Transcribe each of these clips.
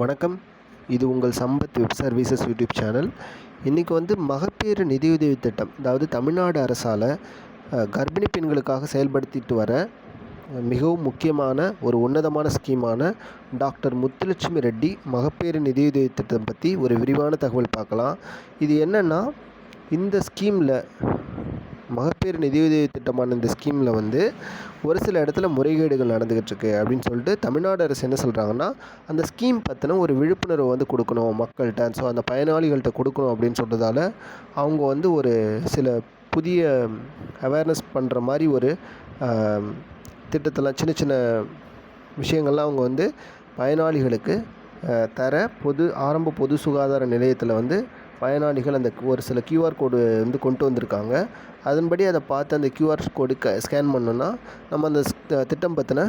வணக்கம். இது உங்கள் Sampath web services YouTube channel. இன்றைக்கி வந்து மகப்பேறு நிதியுதவி திட்டம் அதாவது தமிழ்நாடு அரசால் கர்ப்பிணி பெண்களுக்காக செயல்படுத்திட்டு வர மிகவும் முக்கியமான ஒரு உன்னதமான ஸ்கீமான டாக்டர் முத்துலட்சுமி ரெட்டி மகப்பேறு நிதியுதவி திட்டம் பற்றி ஒரு விரிவான தகவல் பார்க்கலாம். இது என்னென்னா இந்த ஸ்கீமில் மகப்பேறு நிதியுதவி திட்டமான இந்த ஸ்கீமில் வந்து ஒரு சில இடத்துல முறைகேடுகள் நடந்துக்கிட்டு இருக்கு அப்படின்னு சொல்லிட்டு தமிழ்நாடு அரசு என்ன சொல்கிறாங்கன்னா அந்த ஸ்கீம் பற்றின ஒரு விழிப்புணர்வு வந்து கொடுக்கணும் மக்கள்கிட்ட. ஸோ அந்த பயனாளிகள்கிட்ட கொடுக்கணும் அப்படின்னு சொல்கிறதால அவங்க வந்து ஒரு சில புதிய அவேர்னஸ் பண்ணுற மாதிரி ஒரு திட்டத்தெல்லாம் சின்ன சின்ன விஷயங்கள்லாம் அவங்க வந்து பயனாளிகளுக்கு தர பொது ஆரம்ப பொது சுகாதார நிலையத்தில் வந்து பயனாளிகள் அந்த ஒரு சில கியூஆர் கோடு வந்து கொண்டு வந்திருக்காங்க. அதன்படி அதை பார்த்து அந்த கியூஆர் கோடு க ஸ்கேன் பண்ணோன்னா நம்ம அந்த திட்டம் பற்றின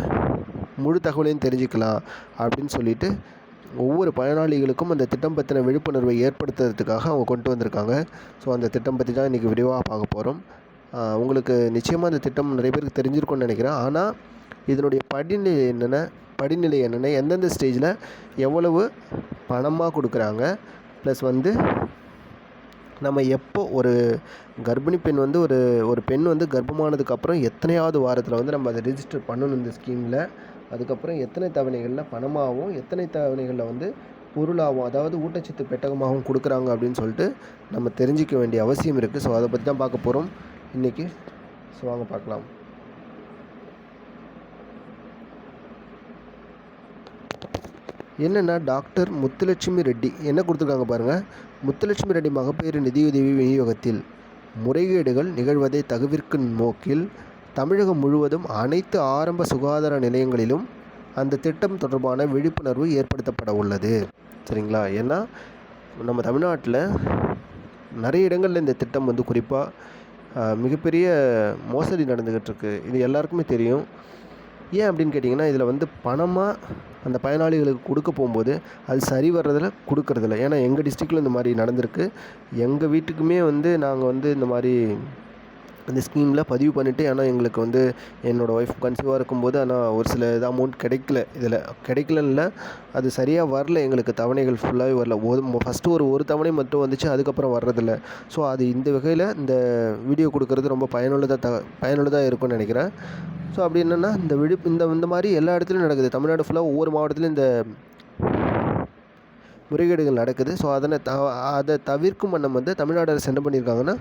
முழு தகவலையும் தெரிஞ்சுக்கலாம் அப்படின்னு சொல்லிட்டு ஒவ்வொரு பயனாளிகளுக்கும் அந்த திட்டம் பற்றின விழிப்புணர்வை ஏற்படுத்துறதுக்காக அவங்க கொண்டு வந்திருக்காங்க. ஸோ அந்த திட்டம் பற்றி தான் இன்றைக்கி விரிவாக பார்க்க போகிறோம் உங்களுக்கு நிச்சயமாக அந்த திட்டம் நிறைய பேருக்கு தெரிஞ்சிருக்கும்னு நினைக்கிறேன். ஆனால் இதனுடைய படிநிலை என்னென்ன படிநிலை என்னென்ன எந்தெந்த ஸ்டேஜில் எவ்வளவு பணமாக கொடுக்குறாங்க ப்ளஸ் வந்து நம்ம எப்போ ஒரு கர்ப்பிணி பெண் வந்து ஒரு ஒரு பெண் வந்து கர்ப்பமானதுக்கப்புறம் எத்தனையாவது வாரத்தில் வந்து நம்ம அதை ரிஜிஸ்டர் பண்ணணும் இந்த ஸ்கீமில் அதுக்கப்புறம் எத்தனை தவணைகளில் பணமாகவும் எத்தனை தவணைகளில் வந்து பொருளாகவும் அதாவது ஊட்டச்சத்து பெட்டகமாகவும் கொடுக்குறாங்க அப்படின்னு சொல்லிட்டு நம்ம தெரிஞ்சிக்க வேண்டிய அவசியம் இருக்குது ஸோ அதை பற்றி தான் பார்க்க போகிறோம் இன்றைக்கி ஸோ வாங்க பார்க்கலாம். என்னென்னா டாக்டர் முத்துலட்சுமி ரெட்டி என்ன கொடுத்துருக்காங்க பாருங்கள் முத்துலட்சுமி ரெட்டி மகப்பேறு நிதியுதவி விநியோகத்தில் முறைகேடுகள் நிகழ்வதை தவிர்க்கும் நோக்கில் தமிழகம் முழுவதும் அனைத்து ஆரம்ப சுகாதார நிலையங்களிலும் அந்த திட்டம் தொடர்பான விழிப்புணர்வு ஏற்படுத்தப்பட உள்ளது. சரிங்களா? ஏன்னா நம்ம தமிழ்நாட்டில் நிறைய இடங்களில் இந்த திட்டம் வந்து குறிப்பாக மிகப்பெரிய மோசடி நடந்துக்கிட்டு இருக்குது இது எல்லாருக்குமே தெரியும். ஏன் அப்படின்னு கேட்டிங்கன்னா இதில் வந்து பணமாக அந்த பயனாளிகளுக்கு கொடுக்க போகும்போது அது சரி வர்றதில் கொடுக்கறதில்ல. ஏன்னா எங்கள் டிஸ்ட்ரிக்டில் இந்த மாதிரி நடந்திருக்கு. எங்கள் வீட்டுக்குமே வந்து நாங்கள் வந்து இந்த மாதிரி அந்த ஸ்கீமில் பதிவு பண்ணிவிட்டு ஆனால் எங்களுக்கு வந்து என்னோடய ஒய்ஃப் கன்சீவாக இருக்கும்போது ஆனால் ஒரு சில இது அமௌண்ட் கிடைக்கல. இதில் கிடைக்கலன்னு அது சரியாக வரல. எங்களுக்கு தவணைகள் ஃபுல்லாகவே வரல. ஒரு ஃபஸ்ட்டு ஒரு ஒரு தவணை மட்டும் வந்துச்சு அதுக்கப்புறம் வர்றதில்ல. ஸோ அது இந்த வகையில் இந்த வீடியோ கொடுக்கறது ரொம்ப பயனுள்ளதாக த பயனுள்ளதாக இருக்கும்னு நினைக்கிறேன். ஸோ அப்படி என்னென்னா இந்த விழிப்பு இந்த இந்த மாதிரி எல்லா இடத்துலையும் நடக்குது. தமிழ்நாடு ஃபுல்லாக ஒவ்வொரு மாவட்டத்துலையும் இந்த முறைகேடுகள் நடக்குது. ஸோ அதனை த அதை தவிர்க்கும் வண்ணம் வந்து தமிழ்நாடு அரசு என்ன பண்ணியிருக்காங்கன்னா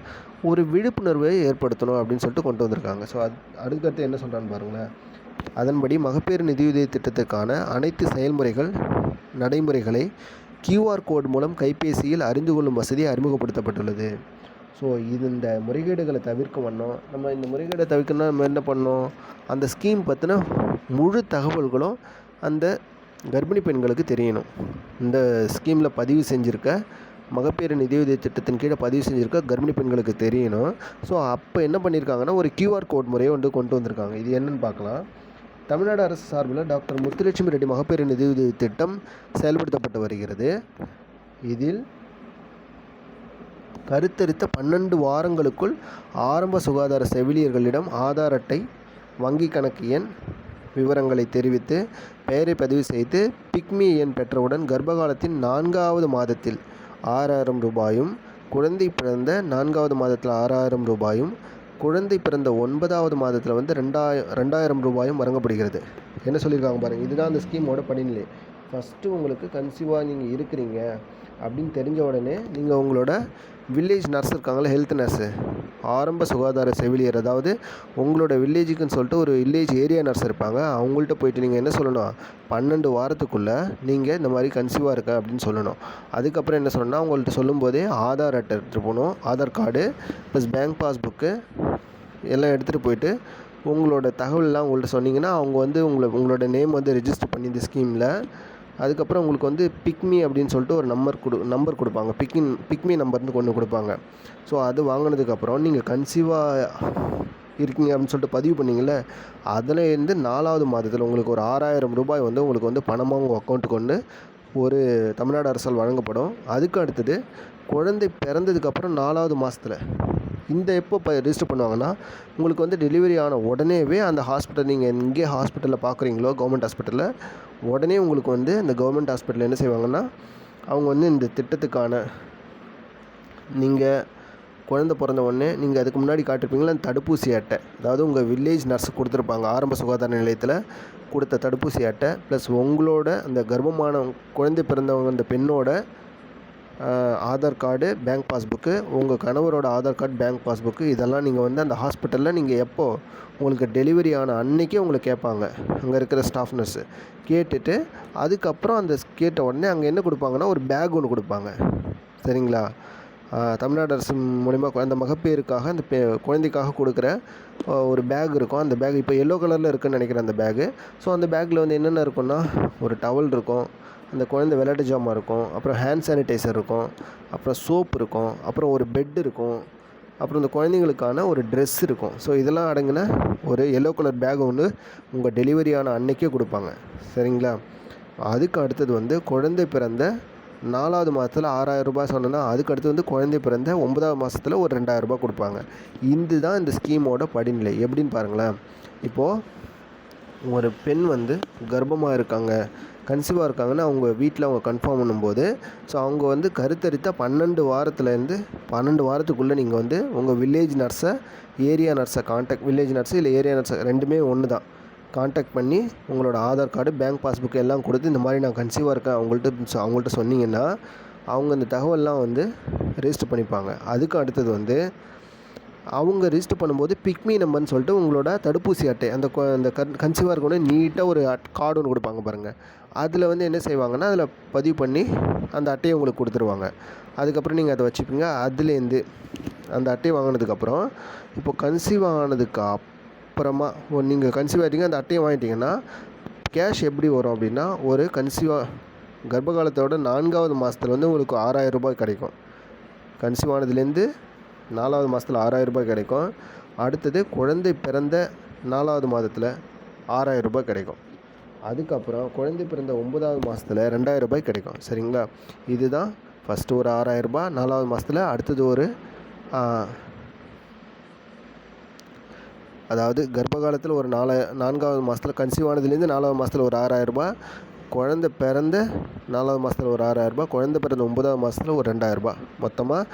ஒரு விழிப்புணர்வை ஏற்படுத்தணும் அப்படின்னு சொல்லிட்டு கொண்டு வந்திருக்காங்க. ஸோ அது அடுத்தடுத்து என்ன சொல்கிறான்னு பாருங்களேன். அதன்படி மகப்பேறு நிதியுதவி திட்டத்திற்கான அனைத்து செயல்முறைகள் நடைமுறைகளை கியூஆர் கோட் மூலம் கைபேசியில் அறிந்து கொள்ளும் வசதி அறிமுகப்படுத்தப்பட்டுள்ளது. ஸோ இது இந்த முறைகேடுகளை தவிர்க்கும் வண்ணம். நம்ம இந்த முறைகேடை தவிர்க்கணும்னா நம்ம என்ன பண்ணோம் அந்த ஸ்கீம் பற்றின முழு தகவல்களும் அந்த கர்ப்பிணி பெண்களுக்கு தெரியணும். இந்த ஸ்கீமில் பதிவு செஞ்சுருக்க மகப்பேறு நிதியுதவி திட்டத்தின் கீழே பதிவு செஞ்சுருக்க கர்ப்பிணி பெண்களுக்கு தெரியணும். ஸோ அப்போ என்ன பண்ணியிருக்காங்கன்னா ஒரு கியூஆர் கோட் முறையை வந்து கொண்டு வந்திருக்காங்க. இது என்னென்னு பார்க்கலாம். தமிழ்நாடு அரசு சார்பில் டாக்டர் முத்துலட்சுமி ரெட்டி மகப்பேறு நிதியுதவி திட்டம் செயல்படுத்தப்பட்டு வருகிறது. இதில் கருத்தரித்த பன்னெண்டு வாரங்களுக்குள் ஆரம்ப சுகாதார செவிலியர்களிடம் ஆதார் அட்டை வங்கி கணக்கு எண் விவரங்களை தெரிவித்து பெயரை பதிவு செய்து பிக்மி எண் பெற்றவுடன் கர்ப்பகாலத்தின் நான்காவது மாதத்தில் ஆறாயிரம் ரூபாயும் குழந்தை பிறந்த நான்காவது மாதத்தில் ஆறாயிரம் ரூபாயும் குழந்தை பிறந்த ஒன்பதாவது மாதத்தில் வந்து ரெண்டாயிரம் ரெண்டாயிரம் ரூபாயும் வழங்கப்படுகிறது. என்ன சொல்லியிருக்காங்க பாருங்கள் இதுதான் அந்த ஸ்கீமோட படிநிலை. ஃபஸ்ட்டு உங்களுக்கு கன்சீவாக நீங்கள் இருக்கிறீங்க அப்படின்னு தெரிஞ்ச உடனே நீங்கள் உங்களோட வில்லேஜ் நர்ஸ் இருக்காங்களா ஹெல்த் நர்ஸு ஆரம்ப சுகாதார செவிலியர் அதாவது உங்களோட வில்லேஜுக்குன்னு சொல்லிட்டு ஒரு வில்லேஜ் ஏரியா நர்ஸ் இருப்பாங்க. அவங்கள்ட்ட போயிட்டு நீங்கள் என்ன சொல்லணும்? பன்னெண்டு வாரத்துக்குள்ளே நீங்கள் இந்த மாதிரி கன்சீவாக இருக்க அப்படின்னு சொல்லணும். அதுக்கப்புறம் என்ன சொல்லணும்னா அவங்கள்ட்ட சொல்லும்போதே ஆதார் அட்டை எடுத்துகிட்டு போகணும். Aadhaar card plus bank passbook எல்லாம் எடுத்துகிட்டு போயிட்டு உங்களோட தகவல்லாம் உங்கள்கிட்ட சொன்னீங்கன்னா அவங்க வந்து உங்களை உங்களோட நேம் வந்து ரெஜிஸ்டர் பண்ணி இந்த ஸ்கீமில் அதுக்கப்புறம் உங்களுக்கு வந்து பிக்மி அப்படின்னு சொல்லிட்டு ஒரு நம்பர் கொடு நம்பர் கொடுப்பாங்க. பிக்கின் பிக்மி நம்பர்னு ஒன்று கொடுப்பாங்க. ஸோ அது வாங்கினதுக்கப்புறம் நீங்கள் கன்சீவாக இருக்கீங்க அப்படின்னு சொல்லிட்டு பதிவு பண்ணீங்கல்ல அதுலேருந்து நாலாவது மாதத்தில் உங்களுக்கு ஒரு ஆறாயிரம் ரூபாய் வந்து உங்களுக்கு வந்து பணமாக உங்கள் அக்கௌண்ட்டுக்கு கொண்டு ஒரு தமிழ்நாடு அரசால் வழங்கப்படும். அதுக்கு அடுத்தது குழந்தை பிறந்ததுக்கப்புறம் நாலாவது மாதத்தில் இந்த எப்போ இப்போ ரிஜிஸ்டர் பண்ணுவாங்கன்னா உங்களுக்கு வந்து டெலிவரி ஆன உடனேவே அந்த ஹாஸ்பிட்டல் நீங்கள் எங்கே ஹாஸ்பிட்டலில் பார்க்குறீங்களோ கவர்மெண்ட் ஹாஸ்பிட்டலில் உடனே உங்களுக்கு வந்து இந்த கவர்மெண்ட் ஹாஸ்பிட்டலில் என்ன செய்வாங்கன்னா அவங்க வந்து இந்த திட்டத்துக்கான நீங்கள் குழந்த பிறந்த உடனே நீங்கள் அதுக்கு முன்னாடி காட்டிருப்பீங்களா அந்த தடுப்பூசி அட்டை. அதாவது உங்கள் வில்லேஜ் நர்ஸ் கொடுத்துருப்பாங்க ஆரம்ப சுகாதார நிலையத்தில் கொடுத்த தடுப்பூசி அட்டை ப்ளஸ் உங்களோட அந்த கர்ப்பமான குழந்தை பிறந்தவங்க அந்த பெண்ணோட ஆதார் கார்டு பேங்க் பாஸ்புக்கு உங்கள் கணவரோட ஆதார் கார்டு பேங்க் பாஸ்புக்கு இதெல்லாம் நீங்கள் வந்து அந்த ஹாஸ்பிட்டலில் நீங்கள் எப்போது உங்களுக்கு டெலிவரி ஆன அன்னைக்கே உங்களை கேட்பாங்க. அங்கே இருக்கிற ஸ்டாஃப் நர்ஸு. கேட்டுட்டு அதுக்கப்புறம் அந்த கேட்ட உடனே அங்கே என்ன கொடுப்பாங்கன்னா ஒரு பேக் ஒன்று கொடுப்பாங்க. சரிங்களா? தமிழ்நாடு அரசு மூலிமா அந்த மகப்பேறுக்காக அந்த பே குழந்தைக்காக கொடுக்குற ஒரு பேக் இருக்கும். அந்த பேக் இப்போ எல்லோ கலரில் இருக்குன்னு நினைக்கிறேன் அந்த பேகு. ஸோ அந்த பேக்கில் வந்து என்னென்ன இருக்குன்னா ஒரு டவல் இருக்கும். அந்த குழந்தை விளையாட்டு ஜாமான் இருக்கும் அப்புறம் ஹேண்ட் சானிடைசர் இருக்கும் அப்புறம் சோப் இருக்கும் அப்புறம் ஒரு பெட் இருக்கும் அப்புறம் இந்த குழந்தைங்களுக்கான ஒரு ட்ரெஸ் இருக்கும். ஸோ இதெல்லாம் அடங்கின ஒரு எல்லோ கலர் பேக் ஒன்று உங்கள் டெலிவரியான அன்னைக்கே கொடுப்பாங்க. சரிங்களா? அதுக்கு அடுத்தது வந்து குழந்தை பிறந்த நாலாவது மாதத்தில் ஆறாயிரம் ரூபாய் சொன்னேன்னா அதுக்கு அடுத்து வந்து குழந்தை பிறந்த ஒன்பதாவது மாதத்தில் ஒரு ரெண்டாயிரம் ரூபாய் கொடுப்பாங்க. இது தான் இந்த ஸ்கீமோட படிநிலை. எப்படின்னு பாருங்களேன். இப்போது ஒரு பெண் வந்து கர்ப்பமாக இருக்காங்க. கன்சீவாக இருக்காங்கன்னா அவங்க வீட்டில் அவங்க கன்ஃபார்ம் பண்ணும்போது ஸோ அவங்க வந்து கருத்தரித்த பன்னெண்டு வாரத்துலேருந்து பன்னெண்டு வாரத்துக்குள்ளே நீங்கள் வந்து உங்கள் வில்லேஜ் நர்ஸை ஏரியா நர்ஸை காண்டாக்ட் வில்லேஜ் நர்ஸு இல்லை ஏரியா நர்ஸை ரெண்டுமே ஒன்று தான். காண்டாக்ட் பண்ணி உங்களோட ஆதார் கார்டு பேங்க் பாஸ்புக் எல்லாம் கொடுத்து இந்த மாதிரி நான் கன்சீவாக இருக்கேன் அவங்கள்ட்ட அவங்கள்ட்ட சொன்னீங்கன்னா அவங்க இந்த தகவல்லாம் வந்து ரெஜிஸ்டர் பண்ணிப்பாங்க. அதுக்கு அடுத்தது வந்து அவங்க ரிஜிஸ்டர் பண்ணும்போது பிக்மி நம்பர்னு சொல்லிட்டு உங்களோட தடுப்பூசி அட்டை அந்த அந்த கன் கன்சீவாக இருக்கணும் நீட்டாக ஒரு கார்டு ஒன்று கொடுப்பாங்க பாருங்கள் அதில் வந்து என்ன செய்வாங்கன்னா அதில் பதிவு பண்ணி அந்த அட்டையை உங்களுக்கு கொடுத்துருவாங்க. அதுக்கப்புறம் நீங்கள் அதை வச்சுப்பீங்க. அதுலேருந்து அந்த அட்டையை வாங்கினதுக்கப்புறம் இப்போ கன்சீவ் ஆனதுக்கு அப்புறமா நீங்கள் கன்சீவ் ஆகிட்டீங்க அந்த அட்டையை வாங்கிட்டீங்கன்னா கேஷ் எப்படி வரும் அப்படின்னா ஒரு கன்சீவாக கர்ப்பகாலத்தோட நான்காவது மாதத்துல வந்து உங்களுக்கு ஆறாயிரம் ரூபாய் கிடைக்கும். கன்சீவ் ஆனதுலேருந்து நாலாவது மாதத்தில் ஆறாயிரம் ரூபாய் கிடைக்கும். அடுத்தது குழந்தை பிறந்த நாலாவது மாதத்தில் ஆறாயிரம் ரூபாய் கிடைக்கும். அதுக்கப்புறம் குழந்தை பிறந்த ஒன்பதாவது மாதத்தில் ரெண்டாயிரம் ரூபாய் கிடைக்கும். சரிங்களா? இதுதான் ஃபஸ்ட்டு ஒரு ஆறாயிரம் ரூபாய் நாலாவது மாதத்தில் அடுத்தது ஒரு அதாவது கர்ப்ப காலத்தில் ஒரு நாலா நான்காவது மாதத்தில் கன்சீவ் ஆனதுலேருந்து நாலாவது மாதத்தில் ஒரு ஆறாயிரம் ரூபாய் குழந்தை பிறந்த நாலாவது மாதத்தில் ஒரு ஆறாயிரம் ரூபாய் குழந்தை பிறந்த ஒன்பதாவது மாதத்தில் ஒரு ரெண்டாயிரரூபா மொத்தமாக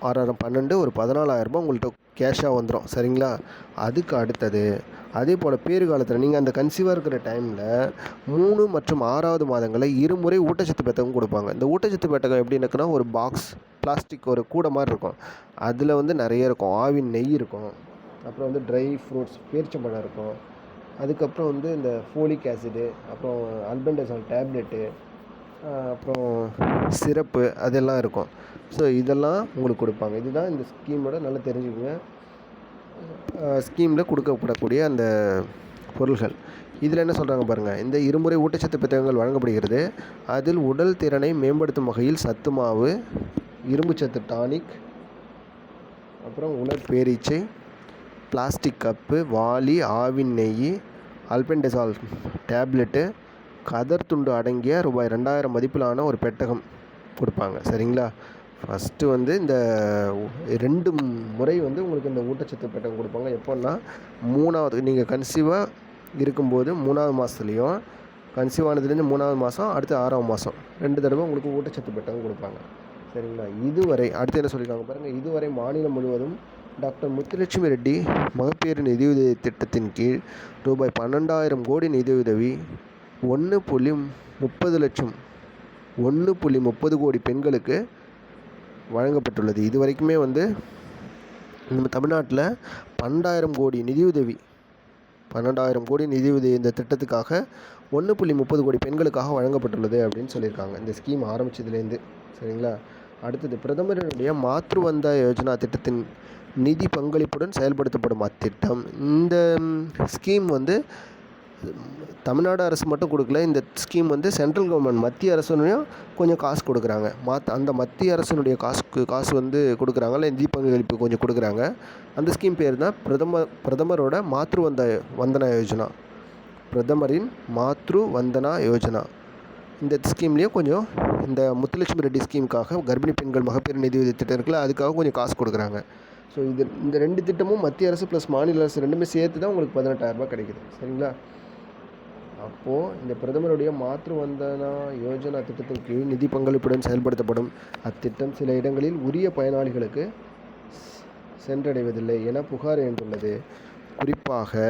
ஆறாயிரம் பன்னெண்டு ஒரு பதினாலாயிரம் ரூபாய் உங்கள்கிட்ட கேஷாக வந்துடும் சரிங்களா? அதுக்கு அடுத்தது அதே போல் பேறு காலத்தில் நீங்கள் அந்த கன்சீவாக இருக்கிற டைமில் மூணு மற்றும் ஆறாவது மாதங்களில் இருமுறை ஊட்டச்சத்து பெட்டகம் கொடுப்பாங்க. இந்த ஊட்டச்சத்து பெட்டகம் எப்படி இருக்குன்னா ஒரு பாக்ஸ் பிளாஸ்டிக் ஒரு கூடை மாதிரி இருக்கும். அதில் வந்து நிறைய இருக்கும். ஆவின் நெய் இருக்கும். அப்புறம் வந்து ட்ரை ஃப்ரூட்ஸ் பேரிச்சம்பழம் இருக்கும். அதுக்கப்புறம் வந்து இந்த ஃபோலிக் ஆசிடு அப்புறம் அல்பெண்டசால் டேப்லெட்டு அப்புறம் சிரப்பு அதெல்லாம் இருக்கும். ஸோ இதெல்லாம் உங்களுக்கு கொடுப்பாங்க. இதுதான் இந்த ஸ்கீமோட நல்லா தெரிஞ்சுக்கோங்க. ஸ்கீமில் கொடுக்கப்படக்கூடிய அந்த பொருள்கள். இதில் என்ன சொல்கிறாங்க பாருங்கள் இந்த இருமுறை ஊட்டச்சத்து புத்தகங்கள் வழங்கப்படுகிறது. அதில் உடல் திறனை மேம்படுத்தும் வகையில் சத்து மாவு இரும்புச்சத்து டானிக் அப்புறம் உலர்பேரீச்சை பிளாஸ்டிக் கப்பு வாளி ஆவின் நெய் அல்பென்டெசால் டேப்லெட்டு கதர் துண்டு அடங்கிய ரூபாய் ரெண்டாயிரம் மதிப்பிலான ஒரு பெட்டகம் கொடுப்பாங்க. சரிங்களா? ஃபஸ்ட்டு வந்து இந்த ரெண்டு முறை வந்து உங்களுக்கு இந்த ஊட்டச்சத்து பெட்டகம் கொடுப்பாங்க. எப்போன்னா மூணாவது நீங்கள் கன்சீவாக இருக்கும்போது மூணாவது மாதத்துலேயும் கன்சீவ் ஆனதுலேருந்து மூணாவது மாதம் அடுத்து ஆறாவது மாதம் ரெண்டு தடவை உங்களுக்கு ஊட்டச்சத்து பெட்டகம் கொடுப்பாங்க. சரிங்களா? இதுவரை அடுத்து என்ன சொல்லியிருக்காங்க பாருங்கள் இதுவரை மாநிலம் முழுவதும் டாக்டர் முத்துலட்சுமி ரெட்டி மகப்பேறு நிதியுதவி திட்டத்தின் கீழ் ரூபாய் பன்னெண்டாயிரம் கோடி நிதியுதவி ஒன்று புள்ளி முப்பது லட்சம் ஒன்று புள்ளி முப்பது கோடி பெண்களுக்கு வழங்கப்பட்டுள்ளது. இது வரைக்குமே வந்து நம்ம தமிழ்நாட்டில் பன்னெண்டாயிரம் கோடி நிதியுதவி பன்னெண்டாயிரம் கோடி நிதியுதவி இந்த திட்டத்துக்காக ஒன்று புள்ளி முப்பது கோடி பெண்களுக்காக வழங்கப்பட்டுள்ளது அப்படின்னு சொல்லியிருக்காங்க. இந்த ஸ்கீம் ஆரம்பித்ததுலேருந்து சரிங்களா? அடுத்தது பிரதமரினுடைய மாத்ரு வந்தா யோஜனா திட்டத்தின் நிதி பங்களிப்புடன் செயல்படுத்தப்படும் அத்திட்டம். இந்த ஸ்கீம் வந்து தமிழ்நாடு அரசு மட்டும் கொடுக்கல. இந்த ஸ்கீம் வந்து சென்ட்ரல் கவர்மெண்ட் மத்திய அரசுலையும் கொஞ்சம் காசு கொடுக்குறாங்க. மாத் அந்த மத்திய அரசினுடைய காசுக்கு காசு வந்து கொடுக்குறாங்கல்ல நிதி பங்களிப்பு கொஞ்சம் கொடுக்குறாங்க. அந்த ஸ்கீம் பேர் தான் பிரதமர் பிரதமரோட மாத்ரு வந்த வந்தனா யோஜனா. பிரதமரின் மாத்ரு வந்தனா யோஜனா. இந்த ஸ்கீம்லேயும் கொஞ்சம் இந்த முத்துலட்சுமி ரெட்டி ஸ்கீமுக்காக கர்ப்பிணி பெண்கள் மகப்பேறு நிதி உதவி திட்டம் இருக்குல்ல அதுக்காக கொஞ்சம் காசு கொடுக்குறாங்க. ஸோ இது இந்த ரெண்டு திட்டமும் மத்திய அரசு ப்ளஸ் மாநில அரசு ரெண்டுமே சேர்த்து தான் உங்களுக்கு பதினெட்டாயிரரூபா கிடைக்குது. சரிங்களா? அப்போது இந்த பிரதமருடைய மாற்று வந்தனா யோஜனா திட்டத்தின் கீழ் நிதி பங்களிப்புடன் செயல்படுத்தப்படும். அத்திட்டம் சில இடங்களில் உரிய பயனாளிகளுக்கு சென்றடைவதில்லை என புகார் எழுந்துள்ளது. குறிப்பாக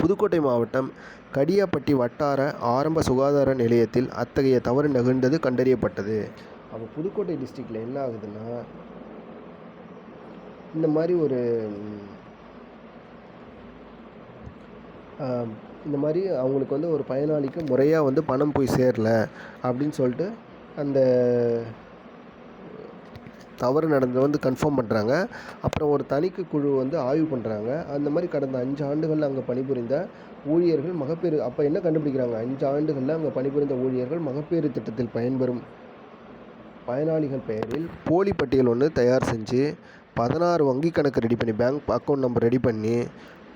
புதுக்கோட்டை மாவட்டம் கடியாப்பட்டி வட்டார ஆரம்ப சுகாதார நிலையத்தில் அத்தகைய தவறு நிகழ்ந்தது கண்டறியப்பட்டது. அப்போ புதுக்கோட்டை டிஸ்ட்ரிக்டில் என்ன ஆகுதுன்னா இந்த மாதிரி ஒரு இந்த மாதிரி அவங்களுக்கு வந்து ஒரு பயனாளிக்கு முறையாக வந்து பணம் போய் சேரல அப்படின்னு சொல்லிட்டு அந்த தவறு நடந்தது வந்து கன்ஃபார்ம் பண்ணுறாங்க அப்புறம் ஒரு தணிக்கை குழு வந்து ஆய்வு பண்ணுறாங்க அந்த மாதிரி கடந்த அஞ்சு ஆண்டுகளில் அங்கே பணிபுரிந்த ஊழியர்கள் மகப்பேறு அப்போ என்ன கண்டுபிடிக்கிறாங்க? அஞ்சு ஆண்டுகளில் அங்கே பணிபுரிந்த ஊழியர்கள் மகப்பேறு திட்டத்தில் பயன்பெறும் பயனாளிகள் பெயரில் போலி பட்டியல் ஒன்று தயார் செஞ்சு பதினாறு வங்கி கணக்கு ரெடி பண்ணி பேங்க் அக்கௌண்ட் நம்பர் ரெடி பண்ணி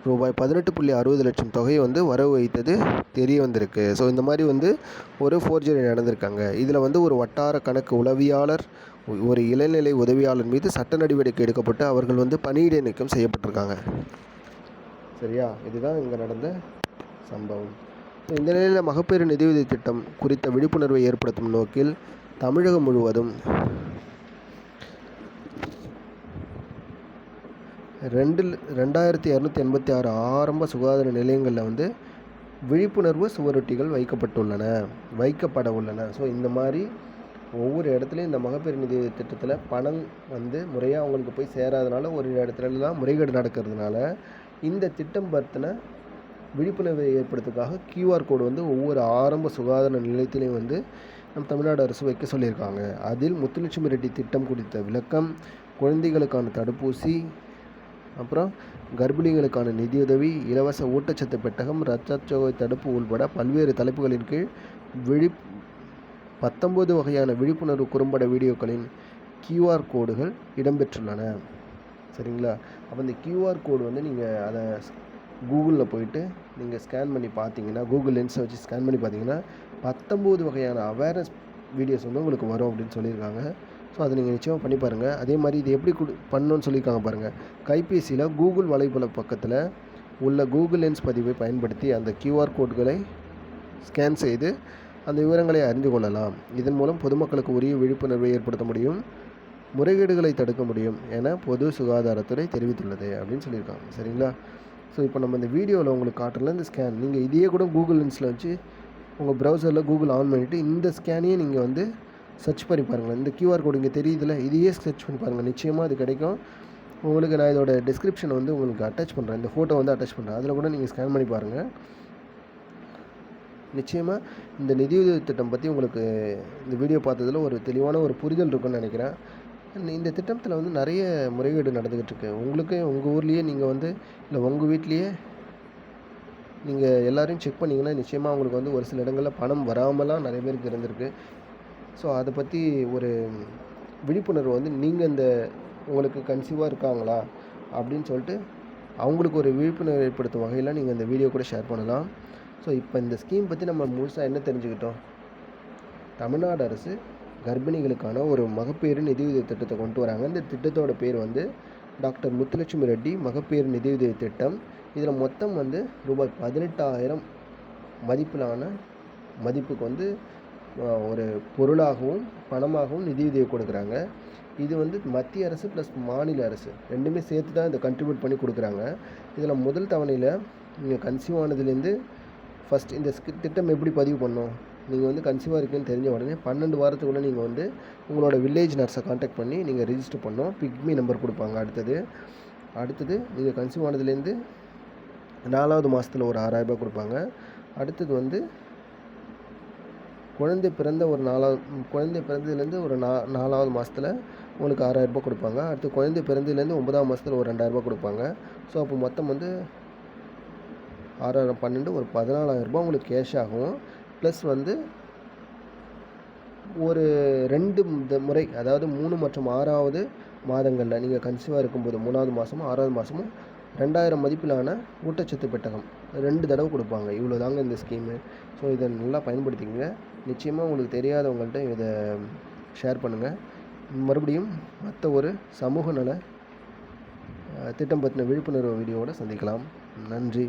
ரூபாய் பதினெட்டு புள்ளி அறுபது லட்சம் தொகையை வந்து வரவு வைத்தது தெரிய வந்திருக்கு. ஸோ இந்த மாதிரி வந்து ஒரு ஃபோர்ஜரி நடந்திருக்காங்க. இதில் வந்து ஒரு வட்டார கணக்கு உளவியாளர் ஒரு இளநிலை உதவியாளர் மீது சட்ட நடவடிக்கை எடுக்கப்பட்டு அவர்கள் வந்து பணியிடை நீக்கம் செய்யப்பட்டிருக்காங்க. சரியா? இதுதான் இங்கே நடந்த சம்பவம். இந்த நிலையில் மகப்பேறு நிதியுதவி திட்டம் குறித்த விழிப்புணர்வை ஏற்படுத்தும் நோக்கில் தமிழகம் முழுவதும் ரெண்டு ரெண்டாயிரத்தி இரநூத்தி எண்பத்தி ஆறு ஆரம்ப சுகாதார நிலையங்களில் வந்து விழிப்புணர்வு சுவரொட்டிகள் வைக்கப்பட்டுள்ளன வைக்கப்பட உள்ளன. ஸோ இந்த மாதிரி ஒவ்வொரு இடத்துலையும் இந்த மகப்பேறு நிதி திட்டத்தில் பணம் வந்து முறையாக அவங்களுக்கு போய் சேராதனால ஒரு இடத்துலலாம் முறைகேடு நடக்கிறதுனால இந்த திட்டம் பற்றின விழிப்புணர்வை ஏற்படுத்துறதுக்காக கியூஆர் கோடு வந்து ஒவ்வொரு ஆரம்ப சுகாதார நிலையத்திலையும் வந்து நம் தமிழ்நாடு அரசு வைக்க சொல்லியிருக்காங்க. அதில் முத்துலட்சுமி ரெட்டி திட்டம் குறித்த விளக்கம் குழந்தைகளுக்கான தடுப்பூசி அப்புறம் கர்ப்பிணிகளுக்கான நிதியுதவி இலவச ஊட்டச்சத்து பெட்டகம் இரத்தச்சோகை தடுப்பு உள்பட பல்வேறு தலைப்புகளின் கீழ் விழி பத்தொம்போது வகையான விழிப்புணர்வு குறும்பட வீடியோக்களின் கியூஆர் கோடுகள் இடம்பெற்றுள்ளன. சரிங்களா? அப்போ இந்த கியூஆர் கோடு வந்து நீங்கள் அதை கூகுளில் போயிட்டு நீங்கள் ஸ்கேன் பண்ணி பார்த்தீங்கன்னா கூகுள் லென்ஸை வச்சு ஸ்கேன் பண்ணி பார்த்தீங்கன்னா பத்தொம்போது வகையான அவேர்னஸ் வீடியோஸ் வந்து உங்களுக்கு வரும் அப்படின்னு சொல்லியிருக்காங்க. ஸோ அதை நீங்கள் நிச்சயமாக பண்ணி பாருங்கள் அதே மாதிரி இது எப்படி கொடு பண்ணணும்னு சொல்லியிருக்காங்க பாருங்கள் கைபேசியில் கூகுள் வலைபல பக்கத்தில் உள்ள கூகுள் லென்ஸ் பதிவை பயன்படுத்தி அந்த கியூஆர் கோட்களை ஸ்கேன் செய்து அந்த விவரங்களை அறிந்து கொள்ளலாம். இதன் மூலம் பொதுமக்களுக்கு உரிய விழிப்புணர்வை ஏற்படுத்த முடியும் முறைகேடுகளை தடுக்க முடியும் என பொது சுகாதாரத்துறை தெரிவித்துள்ளது அப்படின்னு சொல்லியிருக்காங்க. சரிங்களா? ஸோ இப்போ நம்ம இந்த வீடியோவில் உங்களுக்கு காட்டுறல இந்த ஸ்கேன் நீங்கள் இதையே கூட கூகுள் லென்ஸில் வச்சு உங்கள் ப்ரௌசரில் கூகுள் ஆன் பண்ணிவிட்டு இந்த ஸ்கேனையே நீங்கள் வந்து சர்ச் பண்ணி பாருங்கள் இந்த கியூஆர் கோடு இங்கே தெரியுதுல? இதையே சர்ச் பண்ணி பாருங்கள் நிச்சயமாக அது கிடைக்கும். உங்களுக்கு நான் இதோட டிஸ்கிரிப்ஷன் வந்து உங்களுக்கு அட்டாச் பண்ணுறேன் இந்த ஃபோட்டோ வந்து அட்டாச் பண்ணுறேன் அதில் கூட நீங்கள் ஸ்கேன் பண்ணி பாருங்கள் நிச்சயமாக இந்த நிதியுதவி திட்டம் பற்றி உங்களுக்கு இந்த வீடியோ பார்த்ததில் ஒரு தெளிவான ஒரு புரிதல் இருக்குன்னு நினைக்கிறேன். இந்த- திட்டத்தில் வந்து நிறைய முறைகேடு நடந்துக்கிட்டு இருக்கு. உங்களுக்கு உங்கள் ஊர்லேயே நீங்கள் வந்து இல்லை உங்கள் வீட்லேயே நீங்கள் எல்லாரையும் செக் பண்ணிங்கன்னா நிச்சயமாக உங்களுக்கு வந்து ஒரு சில இடங்களில் பணம் வராமலாம் நிறைய பேருக்கு இருந்திருக்கு. ஸோ அதை பற்றி ஒரு விழிப்புணர்வு வந்து நீங்கள் இந்த உங்களுக்கு கன்சீவாக இருக்காங்களா? அப்படின்னு சொல்லிட்டு அவங்களுக்கு ஒரு விழிப்புணர்வு ஏற்படுத்தும் வகையில் நீங்கள் இந்த வீடியோ கூட ஷேர் பண்ணலாம். ஸோ இப்போ இந்த ஸ்கீம் பற்றி நம்ம முழுசாக என்ன தெரிஞ்சுக்கிட்டோம்? தமிழ்நாடு அரசு கர்ப்பிணிகளுக்கான ஒரு மகப்பேறு நிதியுதவி திட்டத்தை கொண்டு வராங்க. இந்த திட்டத்தோட பேர் வந்து டாக்டர் முத்துலட்சுமி ரெட்டி மகப்பேறு நிதியுதவி திட்டம். இதில் மொத்தம் வந்து ரூபாய் பதினெட்டாயிரம் மதிப்பிலான மதிப்புக்கு வந்து ஒரு பொருளாகவும் பணமாகவும் நிதியுதவி கொடுக்குறாங்க. இது வந்து மத்திய அரசு ப்ளஸ் மாநில அரசு ரெண்டுமே சேர்த்து தான் இதை கண்ட்ரிபியூட் பண்ணி கொடுக்குறாங்க. இதில் முதல் தவணையில் நீங்கள் கன்சியூவ் ஆனதுலேருந்து ஃபஸ்ட் இந்த திட்டம் எப்படி பதிவு பண்ணோம்? நீங்கள் வந்து கன்சீவாக இருக்குன்னு தெரிஞ்ச உடனே பன்னெண்டு வாரத்துக்குள்ளே நீங்கள் வந்து உங்களோட வில்லேஜ் நர்ஸை காண்டாக்ட் பண்ணி நீங்கள் ரிஜிஸ்டர் பண்ணோம். பிக்மி நம்பர் கொடுப்பாங்க அடுத்தது. அடுத்தது நீங்கள் கன்சீவ் ஆனதுலேருந்து நாலாவது மாதத்தில் ஒரு ஆறாயிரரூபா கொடுப்பாங்க. அடுத்தது வந்து குழந்தை பிறந்த ஒரு நாலாவது குழந்தை பிறந்ததுலேருந்து ஒரு நா நாலாவது மாதத்தில் உங்களுக்கு ஆறாயிரரூபா கொடுப்பாங்க. அடுத்து குழந்தை பிறந்ததுலேருந்து ஒன்பதாம் மாதத்தில் ஒரு ரெண்டாயிரரூபா கொடுப்பாங்க. ஸோ அப்போ மொத்தம் வந்து ஆறாயிரம் பன்னெண்டு ஒரு பதினாலாயிரரூபா உங்களுக்கு கேஷ் ஆகும். ப்ளஸ் வந்து ஒரு ரெண்டு இந்த முறை அதாவது மூணு மற்றும் ஆறாவது மாதங்களில் நீங்கள் கன்சீவாக இருக்கும்போது மூணாவது மாதமும் ஆறாவது மாதமும் ரெண்டாயிரம் மதிப்பிலான ஊட்டச்சத்து பெட்டகம். ரெண்டு தடவை கொடுப்பாங்க. இவ்வளோ தாங்க இந்த ஸ்கீமு ஸோ இதை நல்லா பயன்படுத்திக்கங்க. நிச்சயமாக உங்களுக்கு தெரியாதவங்கள்ட்ட இதை ஷேர் பண்ணுங்கள் மறுபடியும் மற்ற ஒரு சமூக நல திட்டம் பற்றின விழிப்புணர்வு வீடியோவோடு சந்திக்கலாம். நன்றி.